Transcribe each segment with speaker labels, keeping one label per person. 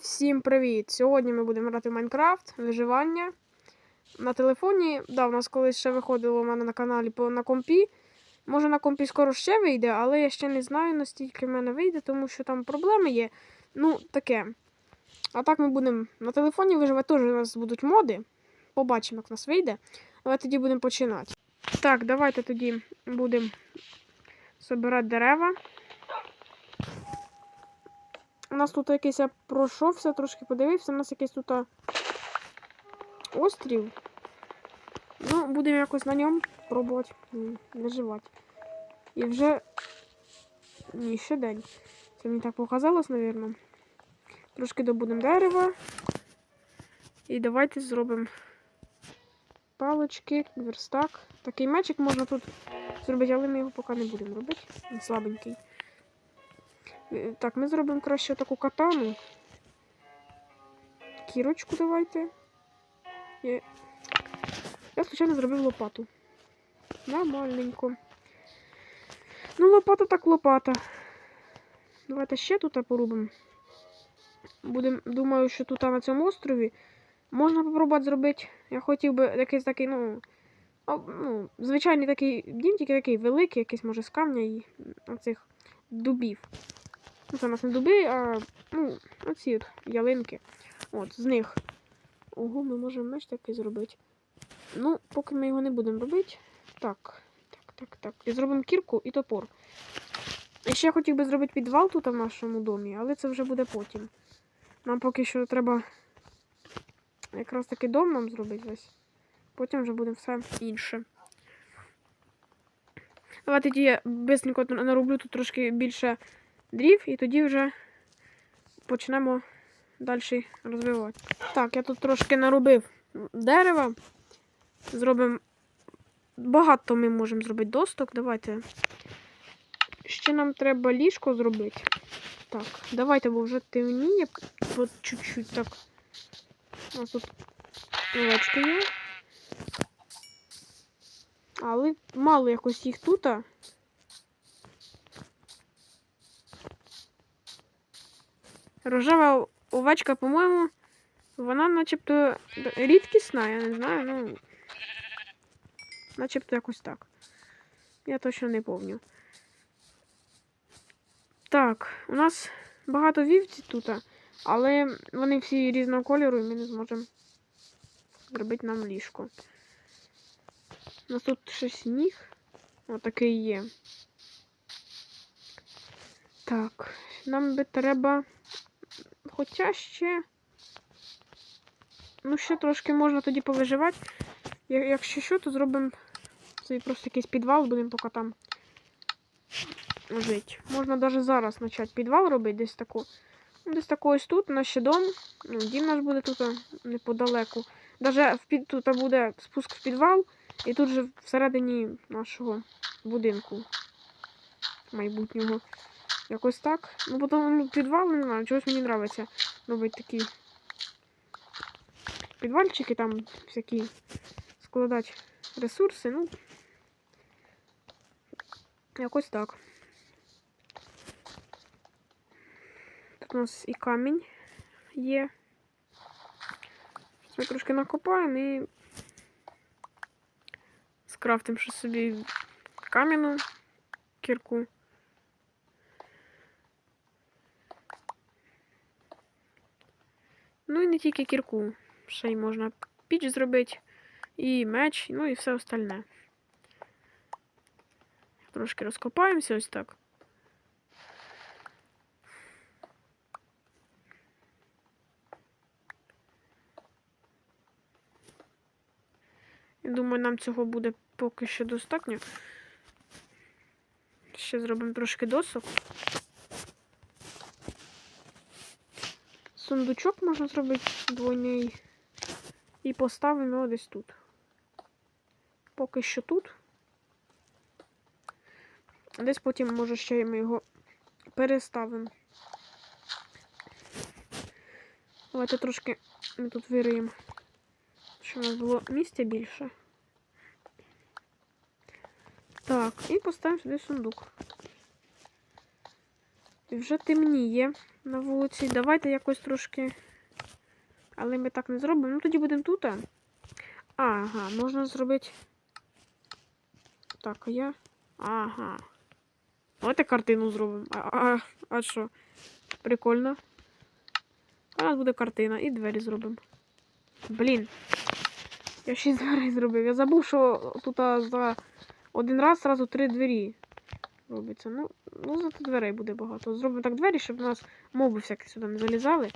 Speaker 1: всім привіт! Сьогодні ми будемо грати в Майнкрафт, виживання. На телефоні, да, у нас колись ще виходило у мене на каналі на компі. Може на компі скоро ще вийде, але я ще не знаю, настільки в мене вийде, тому що там проблеми є. Ну, таке. А так ми будемо на телефоні виживати, теж у нас будуть моди. Побачимо, як у нас вийде. Давайте тоді будемо починати. Так, давайте тоді будемо збирати дерева. У нас тут якийсь я пройшовся, трошки подивився, у нас якийсь тут острів. Ну, будемо якось на ньому пробувати м, виживати. І вже. Ні, ще день. Це мені так показалось, мабуть. Трошки добудемо дерева. І давайте зробимо палички, верстак. Такий мечик можна тут зробити, але ми його поки не будемо робити. Він слабенький. Е, Так, ми зробимо краще таку катану. Кірочку давайте. Я, я звичайно, зробив лопату. Нормальненько. Ну, лопата так лопата. Давайте ще тут порубимо. Думаю, що тут на цьому острові можна попробувати зробити. Я хотів би якийсь такий, ну, ну, звичайний такий дім, тільки такий великий, якийсь, може, з камня і оцих дубів. Ну, це у нас не дуби, а ну, оці от ялинки. От, з них. Ого, ми можемо меч такий зробити. Ну, поки ми його не будемо робити. Так, так, так, так. І зробимо кірку і топор. І ще я хотів би зробити підвал тут в нашому домі, але це вже буде потім. Нам поки що треба якраз таки дом нам зробити весь. Потім вже буде все інше. Давайте я бисенько нароблю тут трошки більше дрів, і тоді вже почнемо далі розвивати. Так, я тут трошки наробив дерева. Зробимо. Багато ми можемо зробити досток. Давайте. Ще нам треба ліжко зробити. Так, давайте, бо вже темніє. От чуть-чуть так. У нас тут овечки є. Але мало якось їх тут. Рожева овечка, по-моєму, вона начебто рідкісна, я не знаю, ну. Начебто якось так. Я точно не пам'ятаю. Так, у нас багато вівці тут, але вони всі різного кольору і ми не зможемо зробити нам ліжко. У нас тут ще сніг. Отакий є. Так, нам би треба. Хоча ще. Ну, ще трошки можна тоді повиживати. Якщо що, то зробимо собі просто якийсь підвал, будемо поки там жити. Можна навіть зараз почати підвал робити, десь таку. Ну, Десь тако ось тут, у нас ще дом. Ну, дім наш буде тут неподалеку. Під, тут буде спуск в підвал, і тут же всередині нашого будинку майбутнього. Якось так. Ну, потім ну, підвал, не знаю, чогось мені подобається робити такі підвальчики, там всякі складати ресурси, ну. Якось так. Тут у нас і камінь є. Ми трошки накопаємо і скрафтимо ще собі кам'яну кірку. Ну і не тільки кірку. Ще й можна піч зробити, і меч, ну і все остальне. Трошки розкопаємося ось так. Думаю, нам цього буде поки що достатньо. Ще зробимо трошки досок. Сундучок можна зробити двойний. І поставимо його десь тут. Поки що тут. Десь потім, може, ще ми його переставимо. Давайте трошки ми тут вириємо, щоб у нас було місця більше. Так, і поставимо сюди сундук. Вже темніє на вулиці. Давайте якось трошки. Але ми так не зробимо. Ну тоді будемо тут. Ага, можна зробити. Так, а я. Ага. Давайте картину зробимо. А, що? Прикольно. Нас буде картина і двері зробимо. Блін. Я шість дверей зробив. Я забув, що тут за один раз зразу три двері робиться. Ну, ну зато дверей буде багато. Зробимо так двері, щоб у нас моби всякі сюди не залізали.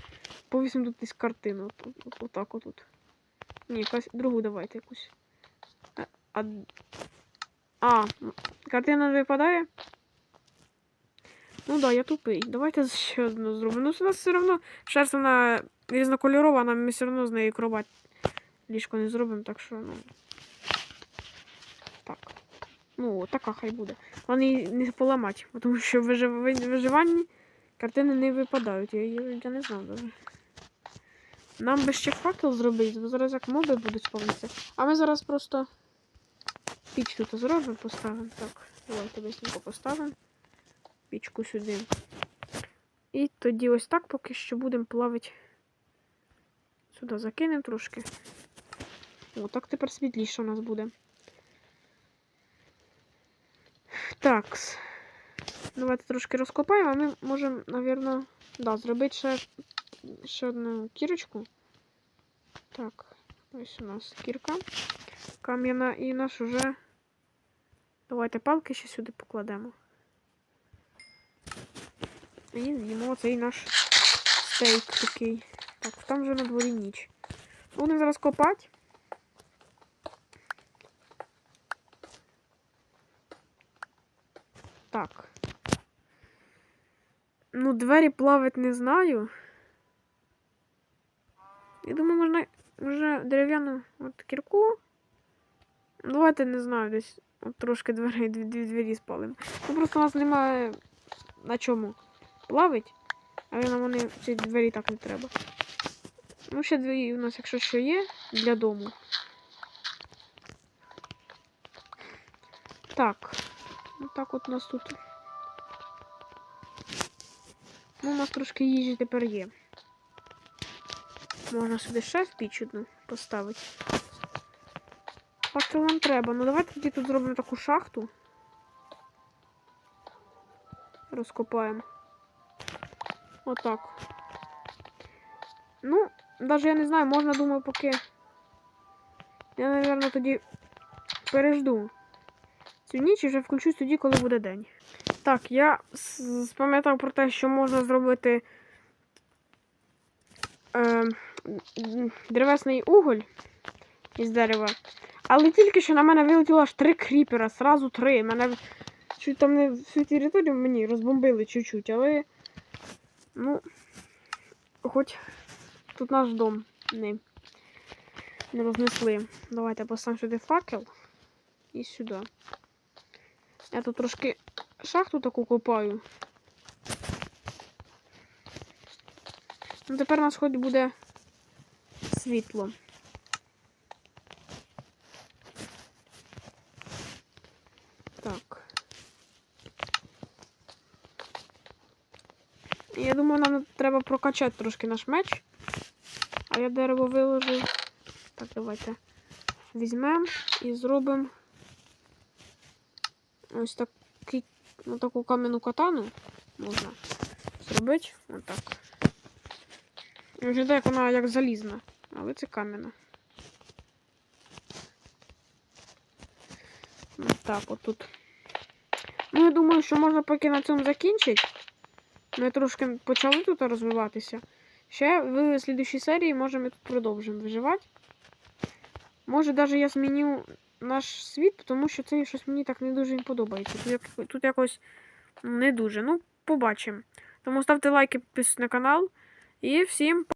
Speaker 1: Повісимо тут якусь картину. От, от, отак отут. Ні, якась другу давайте якусь. А, а, а картина не випадає? Ну да, я тупий. Давайте ще одну зробимо. Ну, у нас все одно шерсть вона різнокольорова, нам ми все одно з неї кровать ліжко не зробимо, так що, ну. Ну, така хай буде. Вони не поламати, тому що в вижив- виживанні картини не випадають. Я, я, не знав даже. Нам би ще факел зробити, бо зараз як моби будуть спавнитися. А ми зараз просто піч тут зробимо, поставимо. Так, давайте быстренько поставимо. Пічку сюди. І тоді ось так поки що будемо плавити. Сюди закинемо трошки. О, так тепер світліше у нас буде. Так. Давайте трошки розкопаємо, а ми можемо, напевно, да, зробити ще, ще одну кірочку. Так, ось у нас кірка кам'яна і наш уже. Давайте палки ще сюди покладемо. І з'їмо цей наш стейк такий. Так, там вже на дворі ніч. Будемо зараз копати. Так. Ну, двері плавать не знаю. Я думаю, можна вже дерев'яну от кірку. Давайте не знаю, десь от трошки дверей, дві, дві двері спалимо. Ну просто у нас немає на чому плавить, але нам вони ці двері так не треба. Ну, ще двері у нас, якщо що є, для дому. Так. Ну так от у нас тут. Ну, у нас трошки їжі тепер є. Можна сюди ще піч одну поставити. Так, це нам треба. Ну давайте тоді тут зробимо таку шахту. Розкопаємо. Отак. Ну, навіть я не знаю, можна, думаю, поки. Я, напевно, тоді пережду цю ніч і вже включусь тоді, коли буде день. Так, я спам'ятав про те, що можна зробити е, древесний уголь із дерева. Але тільки що на мене вилетіло аж три кріпера, сразу три. Мене чуть там не всю територію мені розбомбили чуть-чуть, але. Ну, хоч тут наш дом не, не рознесли. Давайте поставимо сюди факел і сюди. Я тут трошки шахту таку копаю. Ну, тепер у нас хоч буде світло. Так. Я думаю, нам треба прокачати трошки наш меч. А я дерево виложив. Так, давайте візьмемо і зробимо ось такий, ну, таку кам'яну катану можна зробити. Отак. Виглядає як вона як залізна, але це кам'яна. Ось так, отут. Ну, я думаю, що можна поки на цьому закінчити. Ми трошки почали тут розвиватися. Ще в слідчій серії, може, ми тут продовжимо виживати. Може, навіть я зміню наш світ, тому що це щось мені так не дуже подобається. Тут, як- тут якось не дуже. Ну, побачимо. Тому ставте лайки, підписуйтесь на канал. І всім па-